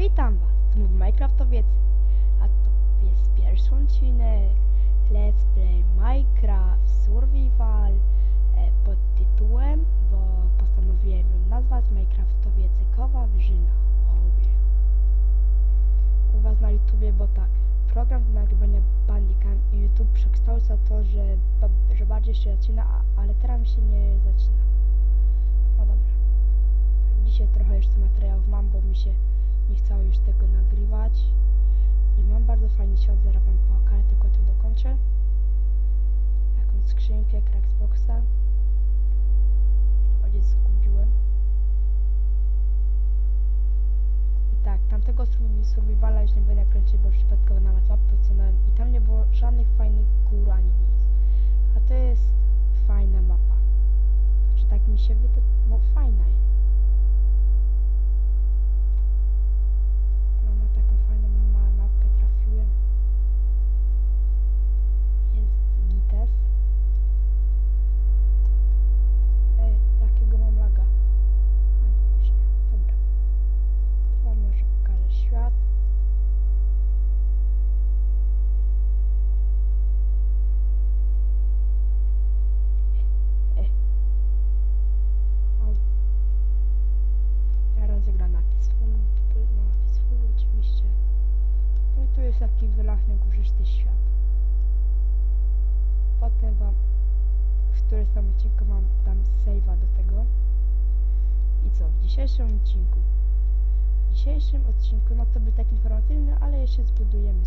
Witam Was, tu Minecraftowiec, a to jest pierwszy odcinek Let's Play Minecraft Survival e, pod tytułem, bo postanowiłem ją nazwać Minecraftowiecykowa Wyżyna. U Was na YouTubie, bo tak, program do nagrywania Bandicam i YouTube przekształca to, że, że bardziej się zaczyna, ale teraz mi się nie zaczyna. No dobra. Dzisiaj trochę jeszcze materiałów mam, bo mi się nie chciało już tego nagrywać. I mam bardzo fajny świat, zaraz wam pokażę, tylko tu dokończę. Jakąś skrzynkę, Cracksboxa. Gdzie zgubiłem. I tak, tamtego survi- survivala już nie będę kręcić, bo przypadkowo nawet mapę wsunąłem i tam nie było żadnych fajnych gór ani nic. A to jest fajna mapa. Znaczy tak mi się wydaje, no fajna jest. No na taką fajną ma mapkę trafiłem. Jest gites. Ej, jakiego mam laga? A nie, już nie. Dobra. To wam może pokażę świat. E. Au. Ja rozegra napis full, no napis full oczywiście. No i tu jest taki wylachny górzysty świat. Potem wam w którymś tam odcinku mam tam save'a do tego. I co, w dzisiejszym odcinku? W dzisiejszym odcinku, no to by tak informacyjny, ale jeszcze zbudujemy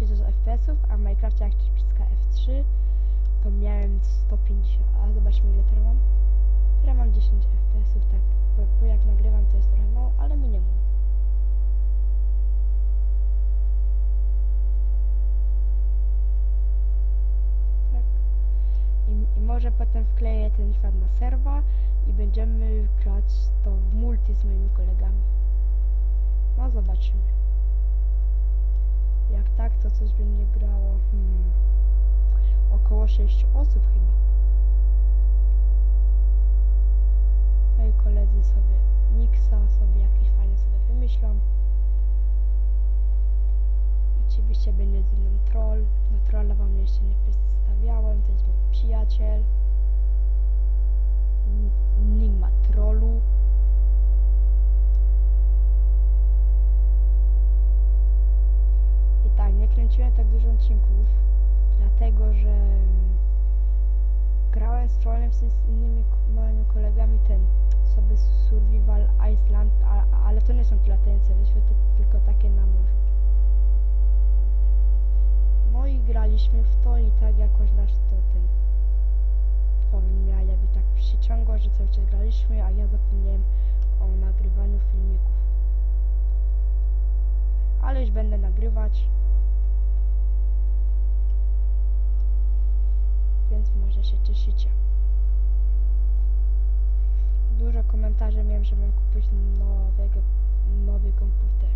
60 FPS-ów, a w Minecraftie jak ktoś przyciska F3, to miałem 150, a zobaczmy ile teraz mam. Teraz mam 10 FPS-ów, tak, bo, bo, jak nagrywam to jest trochę mało, ale minimum. Tak. I, I może potem wkleję ten świat na serwa i będziemy grać to w multi z moimi kolegami. No zobaczymy. Jak tak, to coś będzie grało. Hmm, około 6 osób chyba. Moi koledzy sobie Nixa sobie jakieś fajne sobie wymyślą. Oczywiście będzie z innym troll. No trolla wam jeszcze nie przedstawiałem, to jest mój przyjaciel. N- Nigma trollu. I tak, nie kręciłem tak dużo odcinków, dlatego że mm, grałem z innymi moimi kolegami ten sobie Survival Iceland, a, ale to nie są te latające wyspy, ty- tylko takie na morzu. No i graliśmy w to i tak jakoś nas to ten powiem ja jakby tak przyciągło, że cały czas graliśmy, a ja zapomniałem o nagrywaniu filmików. Ale już będę nagrywać. Może się cieszycie. Dużo komentarzy miałem, że mam kupić nowego, nowy komputer.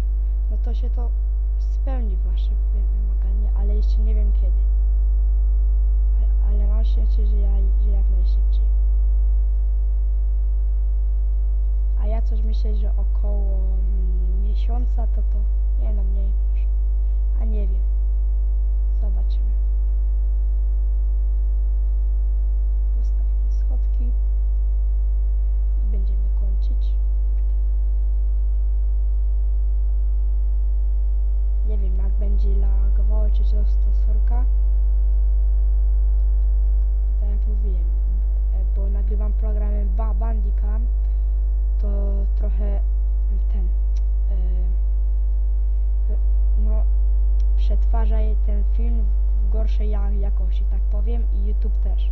No to się to spełni wasze wy- wymaganie, ale jeszcze nie wiem kiedy. Ale, ale mam szczęście, że, ja, że jak najszybciej. A ja coś myślę, że około mm, miesiąca to to, nie no mniej może. A nie wiem. Zobaczymy. prosto sorka. Tak jak mówiłem, e, bo nagrywam programem ba Bandicam, to trochę ten e, e, no przetwarza ten film w, gorszej ja jakości, tak powiem, i YouTube też.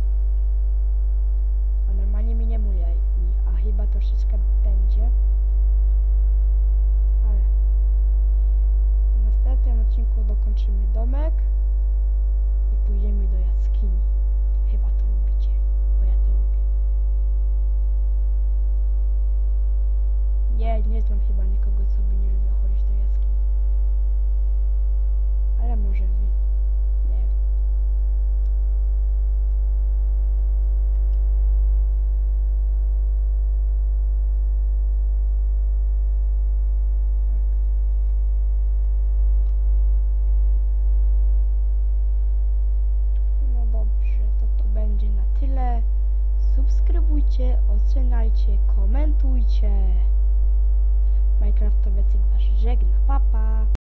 A normalnie mi nie mówię, i- a chyba troszeczkę będzie. Ale w następnym odcinku dokończymy domek i pójdziemy do jaskini. Chyba to lubicie, bo ja to lubię. Nie, nie znam chyba nikogo, co by nie lubił chodzić do jaskini. Ale może wy. Nie wiem. Tak. No dobrze, to to będzie na tyle. Subskrybujcie, oceniajcie, komentujcie. Minecraftowiec was żegna, papa.